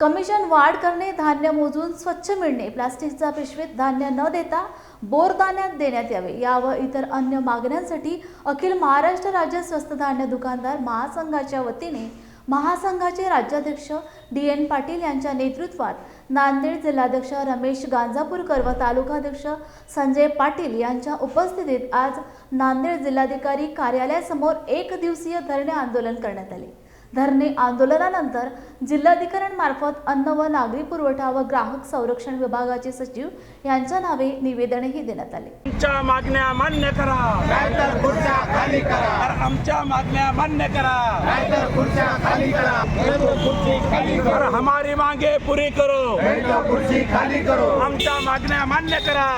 Commission वाढ करणे धान्य मोजून स्वच्छ मिळणे. प्लास्टिकच्या पिशवीत धान्य न देता बोरदाण्यात देण्यात यावे. या व इतर अन्य मागण्यांसाठी अखिल महाराष्ट्र राज्य स्वस्त धान्य दुकानदार महासंघाच्या वतीने महासंघाचे राज्याध्यक्ष डी एन पाटील यांच्या नेतृत्वात नांदेड जिल्हाध्यक्ष रमेश गांजापूरकर व तालुकाध्यक्ष संजय पाटील यांच्या उपस्थितीत आज नांदेड जिल्हाधिकारी कार्यालयासमोर एक दिवसीय धरणे आंदोलन करण्यात आले. धरणे आंदोलनानंतर जिल्हाधिकाऱ्यांमार्फत अन्न व नागरी पुरवठा व ग्राहक संरक्षण विभागाचे सचिव यांच्या नावे निवेदनही देण्यात आले. आमच्या मागण्या मान्य करा. नाहीतर खुर्च्या खाली करा. तर आमच्या मागण्या मान्य करा. नाहीतर खुर्च्या खाली करा. नाहीतर खुर्ची खाली तर करो हमारी मांगे पुरी करो. नाहीतर खुर्ची खाली करो. आमच्या मागण्या मान्य करा.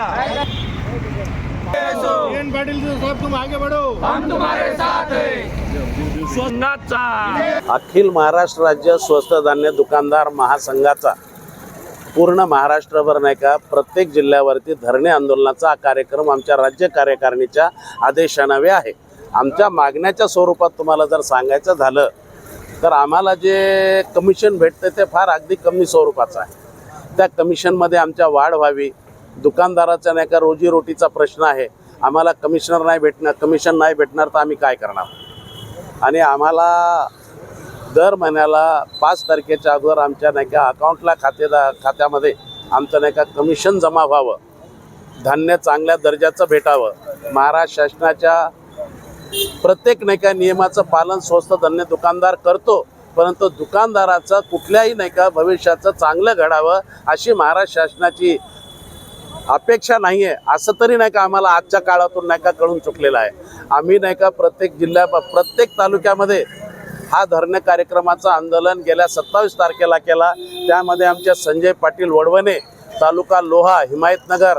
पाटील साहब तुम आगे बढ़ो. संघाचा अखिल महाराष्ट्र राज्य स्वस्त धान्य दुकानदार महासंघाचा पूर्ण महाराष्ट्रभर नाही का प्रत्येक जिल्ह्यावरती धरणे आंदोलनाचा हा कार्यक्रम आमच्या राज्य कार्यकारिणीच्या आदेशानावे आहे. आमच्या मागण्याच्या स्वरूपात तुम्हाला जर सांगायचं झालं तर आम्हाला जे कमिशन भेटतं ते फार अगदी कमी स्वरूपाचं आहे. त्या कमिशनमध्ये आमच्या वाढ व्हावी. दुकानदाराचा नाही का रोजीरोटीचा प्रश्न आहे. आम्हाला कमिशनर नाही भेटणार कमिशन नाही भेटणार तर आम्ही काय करणार? आणि आम्हाला दर महिन्याला पाच तारखेच्या अगोदर आमच्या नाही का अकाउंटला खातेदार खात्यामध्ये आमचं नाही का कमिशन जमा व्हावं. धान्य चांगल्या दर्जाचं भेटावं. महाराष्ट्र शासनाच्या प्रत्येक नाही का नियमाचं पालन स्वस्त धान्य दुकानदार करतो परंतु दुकानदाराचं कुठल्याही नाही का भविष्याचं चांगलं घडावं अशी महाराष्ट्र शासनाची अपेक्षा नाही आहे असं तरी नाही का आम्हाला आजच्या काळातून नाही का कळून चुकलेलं आहे. आम्ही नाही का प्रत्येक जिल्ह्या प्रत्येक तालुक्यामध्ये हा धरणे कार्यक्रमाचं आंदोलन गेल्या सत्तावीस तारखेला केला. त्यामध्ये आमच्या संजय पाटील वडवणे तालुका लोहा हिमायतनगर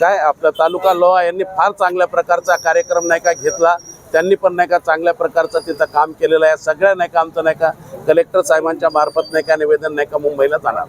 काय आपला तालुका लोहा यांनी फार चांगल्या प्रकारचा कार्यक्रम नाही का घेतला. त्यांनी पण नाही का चांगल्या प्रकारचं तिथं काम केलेलं आहे. सगळ्या नाही का आमचं नाही का कलेक्टर साहेबांच्या मार्फत नाही का निवेदन नाही का मुंबईला जाणार.